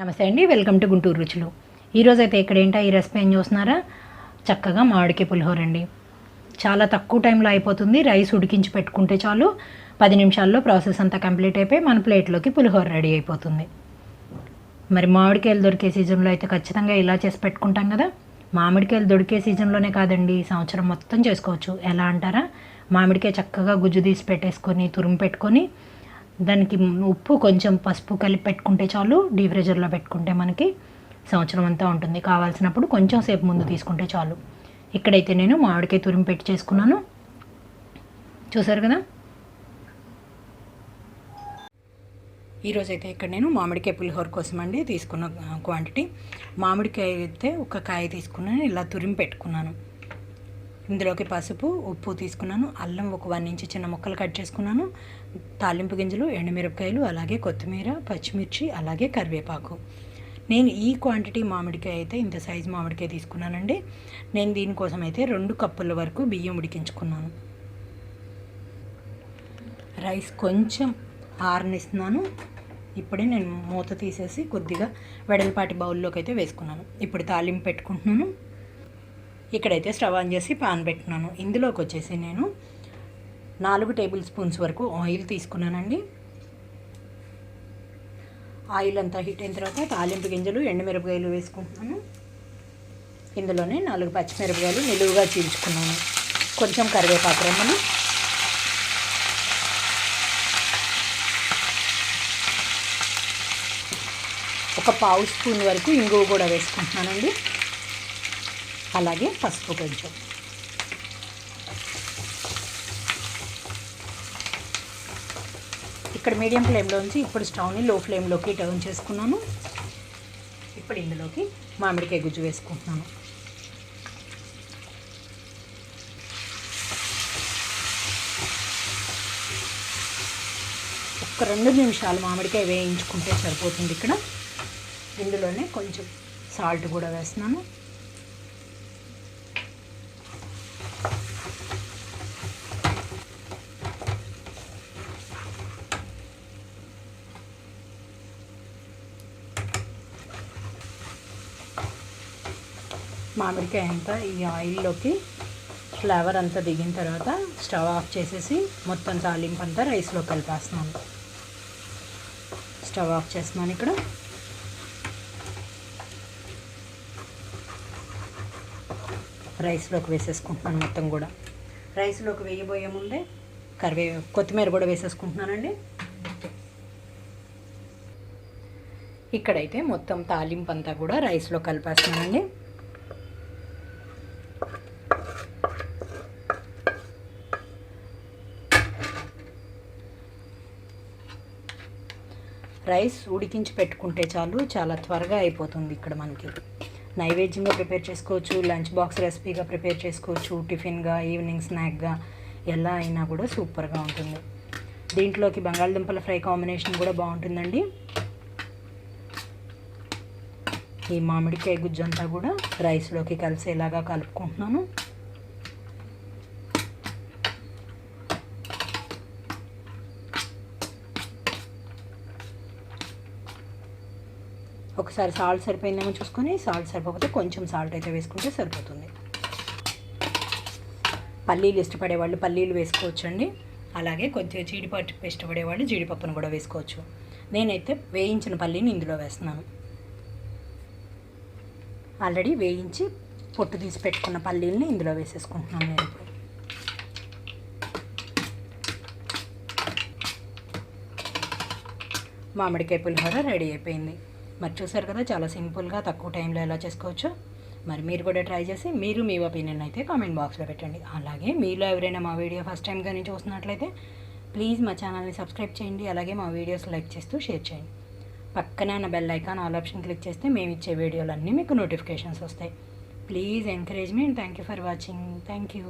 నమస్తే అండి welcome to Guntur రుచులు. ఈరోజు అయితే ఇక్కడ ఏంటో ఈ రెసిపీ ఏం చూస్తున్నారా? చక్కగా మామిడికాయ పులిహోర అండి. చాలా తక్కువ టైంలో అయిపోతుంది రైస్ ఉడికించి పెట్టుకుంటే చాలు. పది నిమిషాల్లో ప్రాసెస్ అంతా కంప్లీట్ అయిపోయి మన ప్లేట్లోకి పులిహోర రెడీ అయిపోతుంది. మరి మామిడికాయలు దొరికే సీజన్లో అయితే ఖచ్చితంగా ఇలా చేసి పెట్టుకుంటాం కదా. మామిడికాయలు దొరికే సీజన్లోనే కాదండి సంవత్సరం మొత్తం చేసుకోవచ్చు. ఎలా అంటారా? మామిడికాయ చక్కగా గుజ్జు తీసి పెట్టేసుకొని తురుము పెట్టుకొని దానికి ఉప్పు కొంచెం పసుపు కలిపి పెట్టుకుంటే చాలు డీ ఫ్రిజర్లో పెట్టుకుంటే మనకి సంవత్సరం అంతా ఉంటుంది. కావాల్సినప్పుడు కొంచెం సేపు ముందు తీసుకుంటే చాలు. ఇక్కడైతే నేను మామిడికాయ తురిమి పెట్టి చేసుకున్నాను. చూసారు కదా? ఈరోజైతే ఇక్కడ నేను మామిడికాయ పులిహోర కోసం అండి తీసుకున్న క్వాంటిటీ మామిడికాయ అయితే ఒక కాయ తీసుకున్నాను ఇలా తురిమి పెట్టుకున్నాను. ఇందులోకి పసుపు ఉప్పు తీసుకున్నాను. అల్లం ఒక వన్ ఇంచ్ చిన్న ముక్కలు కట్ చేసుకున్నాను. తాలింపు గింజలు ఎండుమిరపకాయలు అలాగే కొత్తిమీర పచ్చిమిర్చి అలాగే కరివేపాకు. నేను ఈ క్వాంటిటీ మామిడికాయ అయితే ఇంత సైజు మామిడికాయ తీసుకున్నానండి. నేను దీనికోసం అయితే రెండు కప్పుల వరకు బియ్యం ఉడికించుకున్నాను. రైస్ కొంచెం ఆరనిస్తున్నాను ఇప్పుడే నేను మూత తీసేసి కొద్దిగా వెడల్పాటి బౌల్లోకి అయితే వేసుకున్నాను. ఇప్పుడు తాలింపు పెట్టుకుంటున్నాను. ఇక్కడైతే స్టవ్ ఆన్ చేసి పాన్ పెట్టినాను ఇందులోకి వచ్చేసి నేను నాలుగు టేబుల్ స్పూన్స్ వరకు ఆయిల్ తీసుకున్నానండి. ఆయిల్ అంతా హీట్ అయిన తర్వాత తాలింపు గింజలు ఎండుమిరపకాయలు వేసుకుంటున్నాను. ఇందులోనే నాలుగు పచ్చిమిరపకాయలు నిలువుగా చీల్చుకున్నాను. కొంచెం కరివేపాకు రెమ్మలు ఒక పావు స్పూన్ వరకు ఇంగువ కూడా వేసుకుంటున్నానండి. అలాగే పసుపు కొంచెం. ఇక్కడ మీడియం ఫ్లేమ్లోంచి ఇప్పుడు స్టవ్ని లో ఫ్లేమ్లోకి టర్న్ చేసుకున్నాను. ఇప్పుడు ఇందులోకి మామిడికాయ గుజ్జు వేసుకుంటున్నాను. ఒక రెండు నిమిషాలు మామిడికాయ వేయించుకుంటే సరిపోతుంది ఇక్కడ. ఇందులోనే కొంచెం సాల్ట్ కూడా వేస్తున్నాను. మామిడికాయ అంతా ఈ ఆయిల్లోకి ఫ్లేవర్ అంతా దిగిన తర్వాత స్టవ్ ఆఫ్ చేసేసి మొత్తం తాలింపు అంతా రైస్లో కలిపేస్తున్నాను. స్టవ్ ఆఫ్ చేస్తున్నాను ఇక్కడ. రైస్లోకి వేసేసుకుంటున్నాను మొత్తం కూడా. రైస్లోకి వేయబోయే ముందే కరివే కొత్తిమీర కూడా వేసేసుకుంటున్నానండి. ఇక్కడైతే మొత్తం తాలింపు అంతా కూడా రైస్లో కలిపేస్తున్నానండి. రైస్ ఉడికించి పెట్టుకుంటే చాలు చాలా త్వరగా అయిపోతుంది ఇక్కడ మనకి. నైవేద్యంగా ప్రిపేర్ చేసుకోవచ్చు లంచ్ బాక్స్ రెసిపీగా ప్రిపేర్ చేసుకోవచ్చు టిఫిన్గా ఈవినింగ్ స్నాక్గా ఎలా అయినా కూడా సూపర్గా ఉంటుంది. దీంట్లోకి బంగాళదుంపల ఫ్రై కాంబినేషన్ కూడా బాగుంటుందండి. ఈ మామిడికాయ గుజ్జంతా కూడా రైస్లోకి కలిసేలాగా కలుపుకుంటున్నాను. ఒకసారి సాల్ట్ సరిపోయిందేమో చూసుకొని సాల్ట్ సరిపోతే కొంచెం సాల్ట్ అయితే వేసుకుంటే సరిపోతుంది. పల్లీలు ఇష్టపడే వాళ్ళు పల్లీలు వేసుకోవచ్చండి. అలాగే కొద్దిగా జీడిపప్పు ఇష్టపడే వాళ్ళు జీడిపప్పును కూడా వేసుకోవచ్చు. నేనైతే వేయించిన పల్లీని ఇందులో వేస్తున్నాను. ఆల్రెడీ వేయించి పొట్టు తీసి పెట్టుకున్న పల్లీలని ఇందులో వేసేసుకుంటున్నాను నేను ఇప్పుడు. మామిడికాయ పులిహోర రెడీ అయిపోయింది. మరి చూసారు కదా చాలా సింపుల్గా తక్కువ టైంలో ఎలా చేసుకోవచ్చు. మరి మీరు కూడా ట్రై చేసి మీరు మీ ఒపీనియన్ అయితే కామెంట్ బాక్స్లో పెట్టండి. అలాగే మీలో ఎవరైనా మా వీడియో ఫస్ట్ టైం కానీ చూస్తున్నట్లయితే ప్లీజ్ మా ఛానల్ని సబ్స్క్రైబ్ చేయండి అలాగే మా వీడియోస్ లైక్ చేస్తూ షేర్ చేయండి. పక్కనే ఉన్న bell icon all option click చేస్తే మేము ఇచ్చే వీడియోలన్నీ మీకు నోటిఫికేషన్స్ వస్తాయి. Please encourage me and thank you for watching. Thank you